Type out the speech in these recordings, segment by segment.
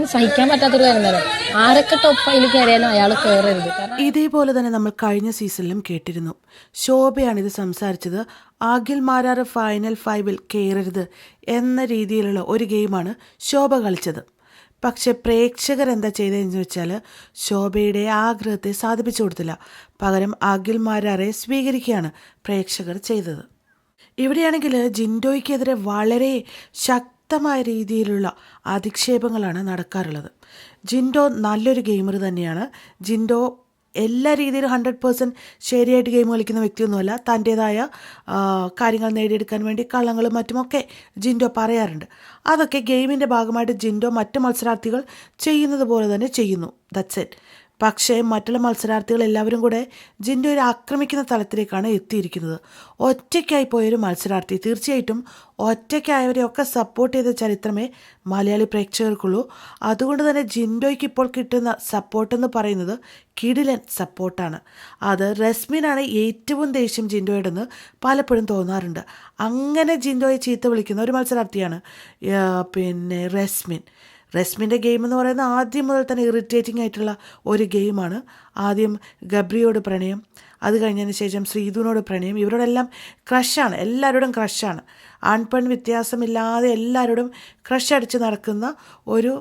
സഹിക്കാൻ പറ്റാത്തൊരു അയാൾ ഇതേപോലെ തന്നെ നമ്മൾ കഴിഞ്ഞ സീസണിലും കേട്ടിരുന്നു. ശോഭയാണ് ഇത് സംസാരിച്ചത്. ആഗിൽ മാരാറ് ഫൈനൽ ഫൈവിൽ കയറരുത് എന്ന രീതിയിലുള്ള ഒരു ഗെയിമാണ് ശോഭ കളിച്ചത്. പക്ഷെ പ്രേക്ഷകർ എന്താ ചെയ്തതെന്ന് വെച്ചാൽ ശോഭയുടെ ആഗ്രഹത്തെ സാധിപ്പിച്ചു കൊടുത്തില്ല. പകരം അഖിൽ മാരാറെ സ്വീകരിക്കുകയാണ് പ്രേക്ഷകർ ചെയ്തത്. ഇവിടെയാണെങ്കിൽ ജിൻഡോയ്ക്കെതിരെ വളരെ ശക്തമായ രീതിയിലുള്ള അധിക്ഷേപങ്ങളാണ് നടക്കാറുള്ളത്. ജിൻഡോ നല്ലൊരു ഗെയിമർ തന്നെയാണ്. ജിൻഡോ എല്ലാ രീതിയിലും ഹൺഡ്രഡ് പേഴ്സന്റ് ശരിയായിട്ട് ഗെയിം കളിക്കുന്ന വ്യക്തിയൊന്നുമല്ല. തന്റേതായ കാര്യങ്ങൾ നേടിയെടുക്കാൻ വേണ്ടി കള്ളങ്ങളും മറ്റുമൊക്കെ ജിൻഡോ പറയാറുണ്ട്. അതൊക്കെ ഗെയിമിന്റെ ഭാഗമായിട്ട് ജിൻഡോ മറ്റ് മത്സരാർത്ഥികൾ ചെയ്യുന്നത് പോലെ തന്നെ ചെയ്യുന്നു. ദറ്റ്സ് ഇറ്റ് പക്ഷേ മറ്റുള്ള മത്സരാർത്ഥികൾ എല്ലാവരും കൂടെ ജിന്റെ ഒരു ആക്രമിക്കുന്ന തലത്തിലേക്കാണ് എത്തിയിരിക്കുന്നത്. ഒറ്റയ്ക്കായി പോയൊരു മത്സരാർത്ഥി തീർച്ചയായിട്ടും ഒറ്റയ്ക്കായവരെയൊക്കെ സപ്പോർട്ട് ചെയ്ത ചരിത്രമേ മലയാളി പ്രേക്ഷകർക്കുള്ളൂ. അതുകൊണ്ട് തന്നെ ജിൻഡോയ്ക്ക് ഇപ്പോൾ കിട്ടുന്ന സപ്പോർട്ടെന്ന് പറയുന്നത് കിടിലൻ സപ്പോർട്ടാണ് അത് റസ്മിനാണ് ഏറ്റവും ദേഷ്യം ജിൻഡോയോടെന്ന് പലപ്പോഴും തോന്നാറുണ്ട്. അങ്ങനെ ജിൻഡോയെ ചീത്ത വിളിക്കുന്ന ഒരു മത്സരാർത്ഥിയാണ് പിന്നെ റസ്മിൻ. റെസ്മിന്റെ ഗെയിം എന്ന് പറയുന്നത് ആദ്യം മുതൽ തന്നെ ഇറിറ്റേറ്റിംഗ് ആയിട്ടുള്ള ഒരു ഗെയിമാണ് ആദ്യം ഗബ്രിയോട് പ്രണയം അത് കഴിഞ്ഞതിന് ശേഷം ശ്രീധുവിനോട് പ്രണയം. ഇവരോടെല്ലാം ക്രഷാണ് എല്ലാവരോടും ക്രഷാണ് ആൺപെൺ വ്യത്യാസമില്ലാതെ എല്ലാവരോടും ക്രഷ് അടിച്ച് നടക്കുന്ന ഒരു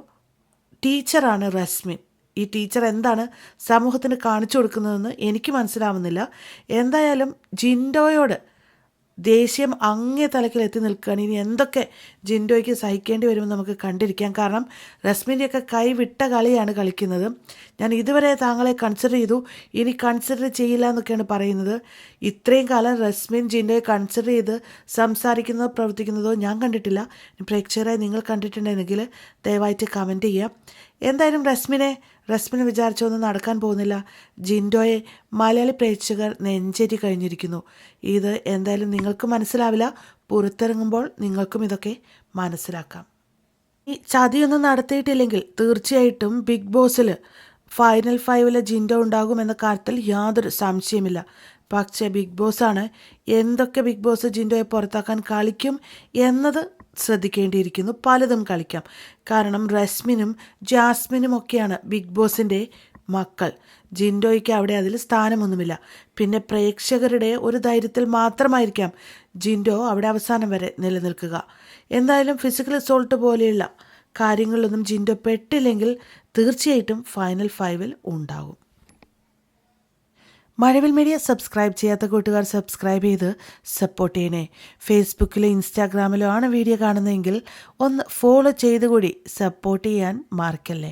ടീച്ചറാണ് റസ്മിൻ ഈ ടീച്ചർ എന്താണ് സമൂഹത്തിന് കാണിച്ചു കൊടുക്കുന്നതെന്ന് എനിക്ക് മനസ്സിലാവുന്നില്ല. എന്തായാലും ജിൻഡോയോട് ദേഷ്യം അങ്ങേ തലക്കിൽ എത്തി നിൽക്കുകയാണ്. ഇനി എന്തൊക്കെ ജിൻഡോയ്ക്ക് സഹിക്കേണ്ടി വരുമെന്ന് നമുക്ക് കണ്ടിരിക്കാം. കാരണം റസ്മിന്റെയൊക്കെ കൈ വിട്ട കളിയാണ് കളിക്കുന്നത്. ഞാൻ ഇതുവരെ താങ്കളെ കൺസിഡർ ചെയ്തു. ഇനി കൺസിഡർ ചെയ്യില്ല എന്നൊക്കെയാണ് പറയുന്നത്. ഇത്രയും കാലം റസ്മിൻ ജിൻഡോയെ കൺസിഡർ ചെയ്ത് സംസാരിക്കുന്നതോ പ്രവർത്തിക്കുന്നതോ ഞാൻ കണ്ടിട്ടില്ല. പ്രേക്ഷകരായി നിങ്ങൾ കണ്ടിട്ടുണ്ടെങ്കിൽ ദയവായിട്ട് കമന്റ് ചെയ്യാം എന്തായാലും റസ്മിനെ റസ്മിന് വിചാരിച്ചൊന്നും നടക്കാൻ പോകുന്നില്ല. ജിൻഡോയെ മലയാളി പ്രേക്ഷകർ നെഞ്ചേരി കഴിഞ്ഞിരിക്കുന്നു. ഇത് എന്തായാലും നിങ്ങൾക്ക് മനസ്സിലാവില്ല. പുറത്തിറങ്ങുമ്പോൾ നിങ്ങൾക്കും ഇതൊക്കെ മനസ്സിലാക്കാം. ഈ ചതിയൊന്നും നടത്തിയിട്ടില്ലെങ്കിൽ തീർച്ചയായിട്ടും ബിഗ് ബോസിൽ ഫൈനൽ ഫൈവിലെ ജിൻഡോ ഉണ്ടാകുമെന്ന കാര്യത്തിൽ യാതൊരു സംശയമില്ല പക്ഷേ ബിഗ് ബോസാണ് എന്തൊക്കെ ബിഗ് ബോസ് ജിൻഡോയെ പുറത്താക്കാൻ കളിക്കും എന്നത് ശ്രദ്ധിക്കേണ്ടിയിരിക്കുന്നു. പലതും കളിക്കാം. കാരണം റസ്മിനും ജാസ്മിനും ഒക്കെയാണ് ബിഗ് ബോസിന്റെ മക്കൾ. ജിൻഡോയ്ക്ക് അവിടെ അതിൽ സ്ഥാനമൊന്നുമില്ല. പിന്നെ പ്രേക്ഷകരുടെ ഒരു ധൈര്യത്തിൽ മാത്രമായിരിക്കാം ജിൻഡോ അവിടെ അവസാനം വരെ നിലനിൽക്കുക. എന്തായാലും ഫിസിക്കൽ സോൾട്ട് പോലെയുള്ള കാര്യങ്ങളിലൊന്നും ജിൻഡോ പെട്ടില്ലെങ്കിൽ തീർച്ചയായിട്ടും ഫൈനൽ ഫൈവിൽ ഉണ്ടാകും. മഴവിൽ മീഡിയ സബ്സ്ക്രൈബ് ചെയ്യാത്ത കൂട്ടുകാർ സബ്സ്ക്രൈബ് ചെയ്ത് സപ്പോർട്ട് ചെയ്യണേ. ഫേസ്ബുക്കിലോ ഇൻസ്റ്റാഗ്രാമിലോ ആണ് വീഡിയോ കാണുന്നതെങ്കിൽ ഒന്ന് ഫോളോ ചെയ്ത് കൂടി സപ്പോർട്ട് ചെയ്യാൻ മറക്കല്ലേ